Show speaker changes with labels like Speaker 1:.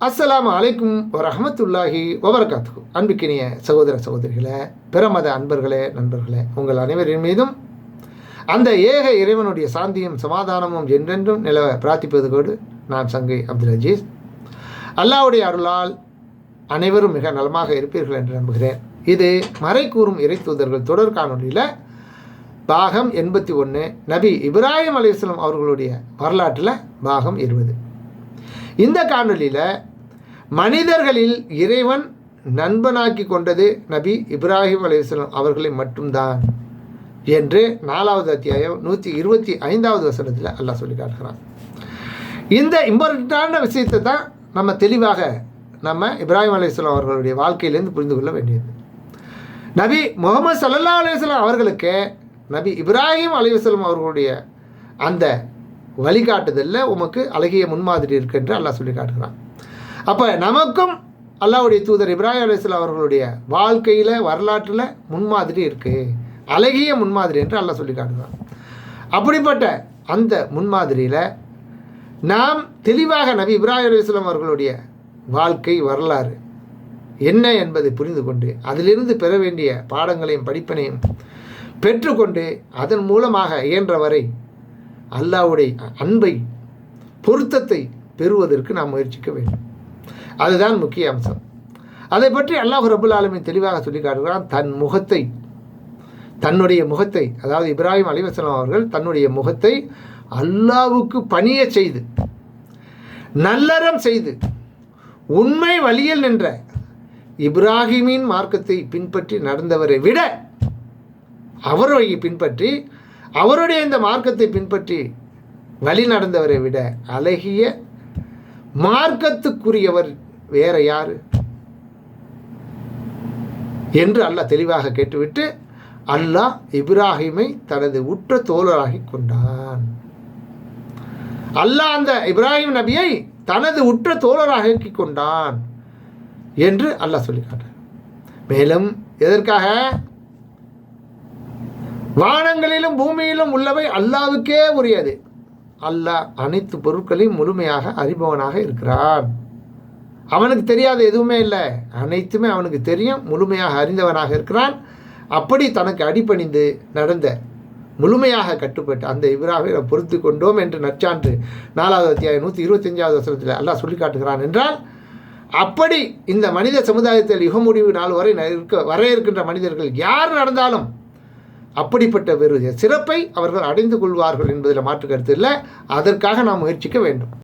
Speaker 1: அஸ்லாம் அலைக்கும் ரஹமத்துல்லாஹி வபரகாத்து அன்பிக்கினிய சகோதர சகோதரிகளே பிரமத அன்பர்களே நண்பர்களே உங்கள் அனைவரின் மீதும் அந்த ஏக இறைவனுடைய சாந்தியும் சமாதானமும் என்றென்றும் நிலவ பிரார்த்திப்பதோடு நான் சங்கை அப்துல் அஜீஸ். அல்லாவுடைய அருளால் அனைவரும் மிக நலமாக இருப்பீர்கள் என்று நம்புகிறேன். இது மறை கூறும் இறை தூதர்கள் தொடர் காணொலியில் பாகம் எண்பத்தி ஒன்று நபி இப்ராஹிம் அலிஸ்லாம் அவர்களுடைய வரலாற்றில் பாகம் இருபது. இந்த காணொலியில் மனிதர்களில் இறைவன் நண்பனாக்கி கொண்டது நபி இப்ராஹிம் அலிஸ்லாம் அவர்களை மட்டும்தான் என்று நாலாவது அத்தியாயம் நூற்றி இருபத்தி ஐந்தாவது வசனத்தில் அல்லாஹ் சொல்லி காட்டுகிறான். இந்த இம்பார்ட்டண்டான விஷயத்தை தான் நம்ம தெளிவாக நம்ம இப்ராஹிம் அலிஸ்லாம் அவர்களுடைய வாழ்க்கையிலேருந்து புரிந்து கொள்ள வேண்டியது. நபி முகமது சல்லா அலுவலாம் அவர்களுக்கு நபி இப்ராஹிம் அலிவசலம் அவர்களுடைய அந்த வழிகாட்டுதலில் உமக்கு அழகிய முன்மாதிரி இருக்கு என்று அல்லாஹ் சொல்லி காட்டுகிறான். அப்போ நமக்கும் அல்லாவுடைய தூதர் இப்ராஹிம் அலிஸ்லாம் அவர்களுடைய வாழ்க்கையில் வரலாற்றில் முன்மாதிரி இருக்குது அழகிய முன்மாதிரி என்று அல்லாஹ் சொல்லி காட்டுகிறான். அப்படிப்பட்ட அந்த முன்மாதிரியில் நாம் தெளிவாக நபி இப்ராஹிம் அலிஸ்லாம் அவர்களுடைய வாழ்க்கை வரலாறு என்ன என்பதை புரிந்து கொண்டு அதிலிருந்து பெற வேண்டிய பாடங்களையும் படிப்பினையும் பெற்றுக்கொண்டு அதன் மூலமாக இயன்றவரை அல்லாவுடைய அன்பை பொருத்தத்தை பெறுவதற்கு நாம் முயற்சிக்க வேண்டும். அதுதான் முக்கிய அம்சம். அதை பற்றி அல்லாஹ் ரபுல் ஆலமி தெளிவாக சொல்லி காட்டுகிறான். தன் முகத்தை தன்னுடைய முகத்தை அதாவது இப்ராஹிம் அலிவசலாம் அவர்கள் தன்னுடைய முகத்தை அல்லாவுக்கு பணிய செய்து நல்லறம் செய்து உண்மை வழியில் நின்ற இப்ராஹிமின் மார்க்கத்தை பின்பற்றி நடந்தவரை விட அவரை பின்பற்றி அவருடைய இந்த மார்க்கத்தை பின்பற்றி வழி நடந்தவரை விட அழகிய மார்க்கத்துக்குரியவர் வேற யார்? என்று அல்லாஹ் தெளிவாக கேட்டுவிட்டு அல்லாஹ் இப்ராஹிமை தனது உற்ற தோழராகி கொண்டான். அல்லாஹ் அந்த இப்ராஹிம் நபியை தனது உற்ற தோழராகி கொண்டான் என்று அல்லாஹ் சொல்லிக்காட்டார் மேலும் எதற்காக? வானங்களிலும் பூமியிலும் உள்ளவை அல்லாவுக்கே உரியது. அல்லாஹ் அனைத்து பொருட்களையும் முழுமையாக அறிபவனாக இருக்கிறான். அவனுக்கு தெரியாத எதுவுமே இல்லை. அனைத்துமே அவனுக்கு தெரியும். முழுமையாக அறிந்தவனாக இருக்கிறான். அப்படி தனக்கு அடிபணிந்து நடந்த முழுமையாக கட்டுப்பட்டு அந்த இவராக பொறுத்து கொண்டோம் என்று நற்சான்று நாலாவது அத்தியாயம் நூற்றி இருபத்தஞ்சாவது வருஷத்தில் அல்லாஹ் சொல்லி காட்டுகிறான் என்றால் அப்படி இந்த மனித சமுதாயத்தில் யுக முடிவு நாள் வரை இருக்க வர இருக்கின்ற மனிதர்கள் யார் நடந்தாலும் அப்படிப்பட்ட வெறு சிறப்பை அவர்கள் அடைந்து கொள்வார்கள் என்பதில் மாற்று கருத்து இல்லை. அதற்காக நாம் முயற்சிக்க வேண்டும்.